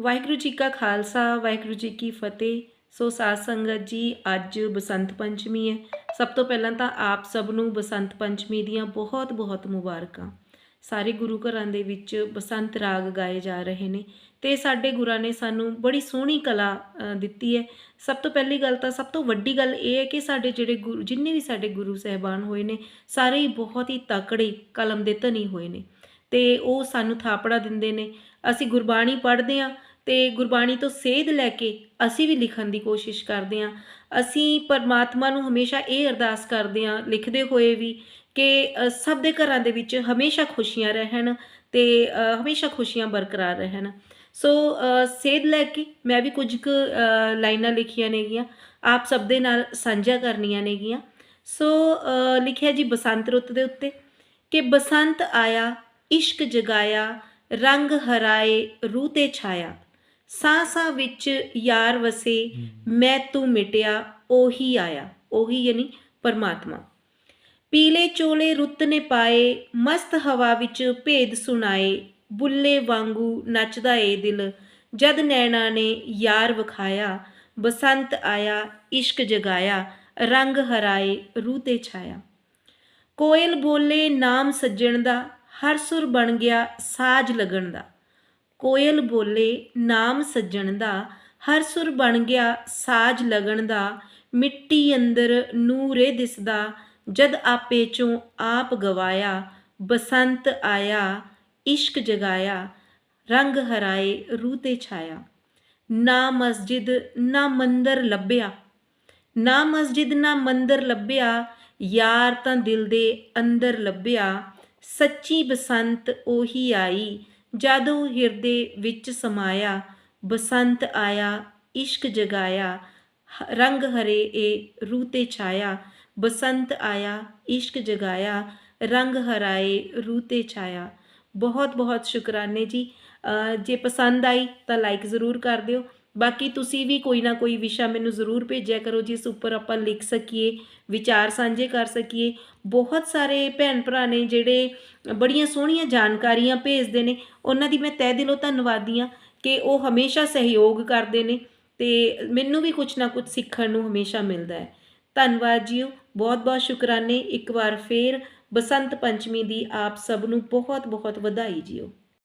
ਵਾਹਿਗੁਰੂ ਜੀ ਕਾ ਖਾਲਸਾ, ਵਾਹਿਗੁਰੂ ਜੀ ਕੀ ਫਤਿਹ। ਸੋ ਸਾਧ ਸੰਗਤ ਜੀ, ਅੱਜ ਬਸੰਤ ਪੰਚਮੀ ਹੈ। ਸਭ ਤੋਂ ਪਹਿਲਾਂ ਤਾਂ ਆਪ ਸਭ ਨੂੰ ਬਸੰਤ ਪੰਚਮੀ ਦੀਆਂ ਬਹੁਤ ਬਹੁਤ ਮੁਬਾਰਕਾਂ। ਸਾਰੇ ਗੁਰੂ ਘਰਾਂ ਦੇ ਵਿੱਚ ਬਸੰਤ ਰਾਗ ਗਾਏ ਜਾ ਰਹੇ ਨੇ ਤੇ ਸਾਡੇ ਗੁਰਾਂ ਨੇ ਸਾਨੂੰ ਬੜੀ ਸੋਹਣੀ ਕਲਾ ਦਿੱਤੀ ਹੈ। ਸਭ ਤੋਂ ਪਹਿਲੀ ਗੱਲ ਤਾਂ ਸਭ ਤੋਂ ਵੱਡੀ ਗੱਲ ਇਹ ਹੈ ਕਿ ਸਾਡੇ ਜਿਹੜੇ ਗੁਰੂ ਜਿੰਨੇ ਵੀ ਸਾਡੇ ਗੁਰੂ ਸਹਿਬਾਨ ਹੋਏ ਨੇ, ਸਾਰੇ ਹੀ ਬਹੁਤ ਹੀ ਤਕੜੇ ਕਲਮ ਦੇ ਧਨੀ ਹੋਏ ਨੇ। ਤੇ ਉਹ ਸਾਨੂੰ ਥਾਪੜਾ ਦਿੰਦੇ ਨੇ। ਅਸੀਂ ਗੁਰਬਾਣੀ ਪੜ੍ਹਦੇ ਹਾਂ ਤੇ ਗੁਰਬਾਣੀ ਤੋਂ ਸੇਧ ਲੈ ਕੇ ਅਸੀਂ ਵੀ ਲਿਖਣ ਦੀ ਕੋਸ਼ਿਸ਼ ਕਰਦੇ ਹਾਂ। ਅਸੀਂ ਪਰਮਾਤਮਾ ਨੂੰ ਹਮੇਸ਼ਾ ਇਹ ਅਰਦਾਸ ਕਰਦੇ ਹਾਂ, ਲਿਖਦੇ ਹੋਏ ਵੀ ਕਿ ਸਭ ਦੇ ਘਰਾਂ ਦੇ ਵਿੱਚ ਹਮੇਸ਼ਾ ਖੁਸ਼ੀਆਂ ਰਹਿਣ ਤੇ ਹਮੇਸ਼ਾ ਖੁਸ਼ੀਆਂ ਬਰਕਰਾਰ ਰਹਿਣ। ਸੋ ਸੇਧ ਲੈ ਕੇ ਮੈਂ ਵੀ ਕੁਝ ਕੁ ਲਾਈਨਾਂ ਲਿਖੀਆਂ ਨੇਗੀਆਂ, ਆਪ ਸਭ ਦੇ ਨਾਲ ਸਾਂਝਾ ਕਰਨੀਆਂ ਨੇਗੀਆਂ। ਸੋ ਲਿਖਿਆ ਜੀ ਬਸੰਤ ਰੁੱਤ ਦੇ ਉੱਤੇ, ਕਿ ਬਸੰਤ ਆਇਆ, ਇਸ਼ਕ ਜਗਾਇਆ, ਰੰਗ ਹਰਾਏ, ਰੂਹ ਤੇ ਛਾਇਆ। ਸਾਹ ਸਾਹ ਵਿੱਚ ਯਾਰ ਵਸੇ ਮੈਂ ਤੂੰ ਮਿਟਿਆ ਉਹੀ ਆਇਆ। ਉਹੀ ਯਾਨੀ ਪਰਮਾਤਮਾ। ਪੀਲੇ ਚੋਲੇ ਰੁੱਤ ਨੇ ਪਾਏ ਮਸਤ ਹਵਾ ਵਿੱਚ ਭੇਦ ਸੁਣਾਏ ਬੁੱਲੇ ਵਾਂਗੂ ਨੱਚਦਾ ਏ ਦਿਲ। ਜਦ ਨੈਣਾ ਨੇ ਯਾਰ ਵਿਖਾਇਆ ਬਸੰਤ ਆਇਆ ਇਸ਼ਕ ਜਗਾਇਆ ਰੰਗ ਹਰਾਏ ਰੂਹ ਤੇ ਛਾਇਆ। ਕੋਇਲ ਬੋਲੇ ਨਾਮ ਸੱਜਣ ਦਾ ਹਰ ਸੁਰ ਬਣ ਗਿਆ ਸਾਜ ਲੱਗਣ ਦਾ। ਕੋਇਲ ਬੋਲੇ ਨਾਮ ਸੱਜਣ ਦਾ, ਹਰ ਸੁਰ ਬਣ ਗਿਆ ਸਾਜ ਲਗਣ ਦਾ, ਮਿੱਟੀ ਅੰਦਰ ਨੂਰੇ ਦਿਸਦਾ, ਜਦ ਆਪੇ ਚੋਂ ਆਪ ਗਵਾਇਆ, ਬਸੰਤ ਆਇਆ, ਇਸ਼ਕ ਜਗਾਇਆ, ਰੰਗ ਹਰਾਏ ਰੂਹ ਤੇ ਛਾਇਆ। ਨਾ ਮਸਜਿਦ, ਨਾ ਮੰਦਰ ਲੱਭਿਆ, ਨਾ ਮਸਜਿਦ, ਨਾ ਮੰਦਰ ਲੱਭਿਆ, ਯਾਰ ਤਾਂ ਦਿਲ ਦੇ ਅੰਦਰ ਲੱਭਿਆ, ਸੱਚੀ ਬਸੰਤ ਉਹੀ ਆਈ ਜਦੋਂ ਹਿਰਦੇ ਵਿੱਚ ਸਮਾਇਆ, ਬਸੰਤ ਆਇਆ, ਇਸ਼ਕ ਜਗਾਇਆ, ਹ- ਰੰਗ ਹਰੇ ਏ, ਰੂਹ ਤੇ ਛਾਇਆ, ਬਸੰਤ ਆਇਆ, ਇਸ਼ਕ ਜਗਾਇਆ, ਰੰਗ ਹਰਾਏ, ਰੂਹ ਤੇ ਛਾਇਆ। ਬਹੁਤ ਬਹੁਤ ਸ਼ੁਕਰਾਨੇ ਜੀ। ਜੇ ਪਸੰਦ ਆਈ ਤਾਂ ਲਾਈਕ ਜ਼ਰੂਰ ਕਰ ਦਿਓ। ਬਾਕੀ ਤੁਸੀਂ ਵੀ ਕੋਈ ਨਾ ਕੋਈ ਵਿਸ਼ਾ ਮੈਨੂੰ ਜ਼ਰੂਰ ਭੇਜਿਆ ਕਰੋ, ਜਿਸ ਉੱਪਰ ਆਪਾਂ ਲਿਖ ਸਕੀਏ, ਵਿਚਾਰ ਸਾਂਝੇ ਕਰ ਸਕੀਏ। ਬਹੁਤ ਸਾਰੇ ਭੈਣ ਭਰਾ ਨੇ ਜਿਹੜੇ ਬੜੀਆਂ ਸੋਹਣੀਆਂ ਜਾਣਕਾਰੀਆਂ ਭੇਜਦੇ ਨੇ। ਉਹਨਾਂ ਦੀ ਮੈਂ ਤਹਿ ਦਿਲੋਂ ਧੰਨਵਾਦੀ ਹਾਂ ਕਿ ਉਹ ਹਮੇਸ਼ਾ ਸਹਿਯੋਗ ਕਰਦੇ ਨੇ ਤੇ ਮੈਨੂੰ ਵੀ ਕੁਝ ਨਾ ਕੁਝ ਸਿੱਖਣ ਨੂੰ ਹਮੇਸ਼ਾ ਮਿਲਦਾ ਹੈ। ਧੰਨਵਾਦ ਜੀਓ। ਬਹੁਤ ਬਹੁਤ ਸ਼ੁਕਰਾਨੇ। ਇੱਕ ਵਾਰ ਫੇਰ ਬਸੰਤ ਪੰਚਮੀ ਦੀ ਆਪ ਸਭ ਨੂੰ ਬਹੁਤ ਬਹੁਤ ਵਧਾਈ ਜੀਓ।